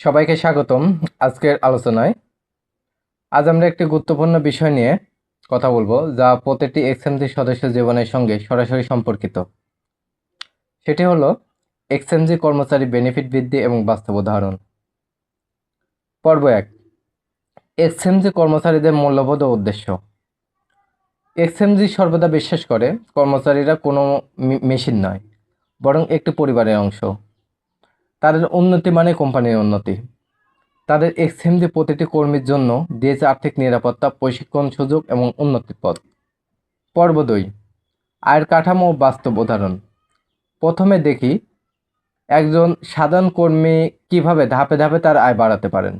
সবাইকে স্বাগতম আজকের আলোচনায়। আজ আমরা একটি গুরুত্বপূর্ণ বিষয় নিয়ে কথা বলব, যা প্রতিটি এক্সএমজি সদস্য জীবনের সঙ্গে সরাসরি সম্পর্কিত। সেটি হলো এক্সএমজি কর্মচারী বেনিফিট বৃদ্ধি এবং বাস্তব উদাহরণ। পর্ব এক এক্সএমজি কর্মচারীদের মূল্যবোধ ও উদ্দেশ্য। এক্সএমজি সর্বদা বিশ্বাস করে কর্মচারীরা কোনো মেশিন নয়, বরং একটি পরিবারের অংশ। তাদের উন্নতি মানে কোম্পানির উন্নতি। তাদের এক্সএমজি প্রতিটি কর্মীর জন্য দিয়েছে আর্থিক নিরাপত্তা, প্রশিক্ষণ সুযোগ এবং উন্নতির পথ। পর্ব দুই, আয়ের কাঠামো ও বাস্তব উদাহরণ। প্রথমে দেখি একজন সাধারণ কর্মী কীভাবে ধাপে ধাপে তার আয় বাড়াতে পারেন।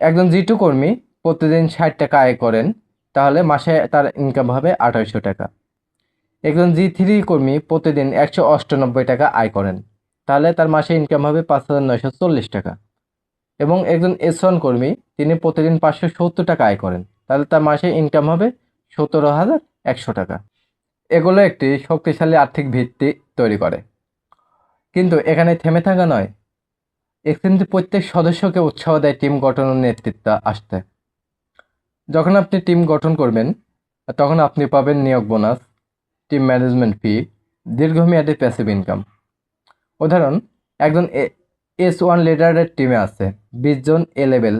একজন জিটু কর্মী প্রতিদিন ষাট টাকা আয় করেন, তাহলে মাসে তার ইনকাম হবে আঠারোশো টাকা। একজন জি থ্রি কর্মী প্রতিদিন একশো অষ্টানব্বই টাকা আয় করেন। তাহলে তার মাসে ইনকাম হবে পাঁচ হাজার নয়শো চল্লিশ টাকা। এবং একজন এস ওয়ান কর্মী, তিনি প্রতিদিন পাঁচশো সত্তর টাকা আয় করেন। তাহলে তার মাসে ইনকাম হবে সতেরো হাজার একশো টাকা। এগুলো একটি শক্তিশালী আর্থিক ভিত্তি তৈরি করে। কিন্তু এখানে থেমে থাকা নয়। এক্সএমজি প্রত্যেক সদস্যকে উৎসাহ দেয় টিম গঠনের নেতৃত্ব আসতে। যখন আপনি টিম গঠন করবেন, তখন আপনি পাবেন নিয়োগ বোনাস, টিম ম্যানেজমেন্ট ফি, দীর্ঘমেয়াদী প্যাসিভ ইনকাম উদাহরণ, একজন এস ওয়ান লিডারের টিমে আছে, বিশ জন এ লেভেল,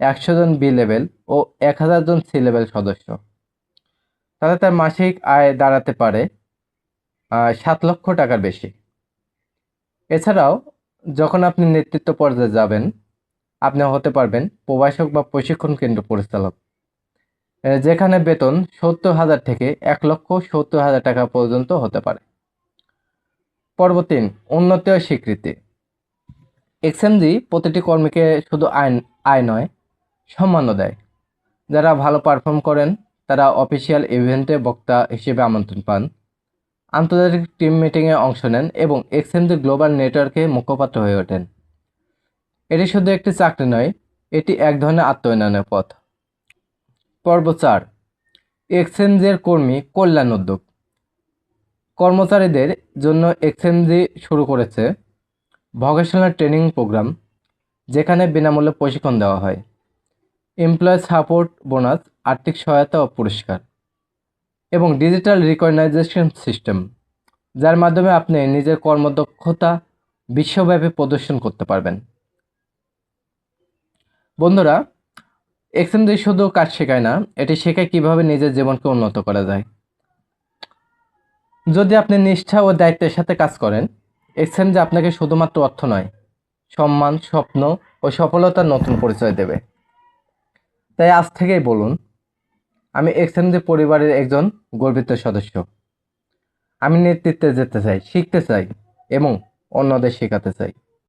একশো জন বি লেভেল ও এক হাজার জন সি লেভেল সদস্য। তাহলে তার মাসিক আয় দাঁড়াতে পারে সাত লক্ষ টাকার বেশি। এছাড়াও, যখন আপনি নেতৃত্ব পর্যায়ে যাবেন, আপনি হতে পারবেন প্রবাসক বা প্রশিক্ষণ কেন্দ্র পরিচালক যেখানে বেতন সত্তর হাজার থেকে এক লক্ষ সত্তর হাজার টাকা পর্যন্ত হতে পারে। পর্ব তিন উন্নতি ও স্বীকৃতি। এক্সএমজি প্রতিটি কর্মীকে শুধু আইন, আয় নয়, সম্মানও দেয়। যারা ভালো পারফর্ম করেন, তারা অফিসিয়াল ইভেন্টে বক্তা হিসেবে আমন্ত্রণ পান। আন্তর্জাতিক টিম মিটিংয়ে অংশ নেন এবং এক্সএমজি গ্লোবাল নেটওয়ার্কে মুখপাত্র হয়ে ওঠেন। এটি শুধু একটি চাকরি নয়, এটি এক ধরনের আত্মোন্নয়নের পথ। পর্ব চার এক্সচেঞ্জের কর্মী কল্যাণ উদ্যোগ। কর্মচারীদের জন্য এক্সএমজি শুরু করেছে ভকেশনাল ট্রেনিং প্রোগ্রাম যেখানে বিনামূল্যে প্রশিক্ষণ দেওয়া হয়। এমপ্লয় সাপোর্ট বোনাস আর্থিক সহায়তা ও পুরস্কার এবং ডিজিটাল রিকগনাইজেশন সিস্টেম যার মাধ্যমে আপনি নিজের কর্মদক্ষতা বিশ্বব্যাপী প্রদর্শন করতে পারবেন। বন্ধুরা এক্সএমজি শুধু কাজ শেখায় না, এটি শেখায় কীভাবে নিজের জীবনকে উন্নত করা যায়। যদি আপনি নিষ্ঠা ও দায়িত্বের সাথে কাজ করেন এক্সচেঞ্জ আপনাকে শুধুমাত্র অর্থ নয়, সম্মান, স্বপ্ন ও সফলতার নতুন পরিচয় দেবে। তাই আজ থেকেই বলুন, আমি এক্সচেঞ্জ পরিবারের একজন গর্বিত সদস্য। আমি নেতৃত্বে যেতে চাই, শিখতে চাই এবং অন্যদের শেখাতে চাই।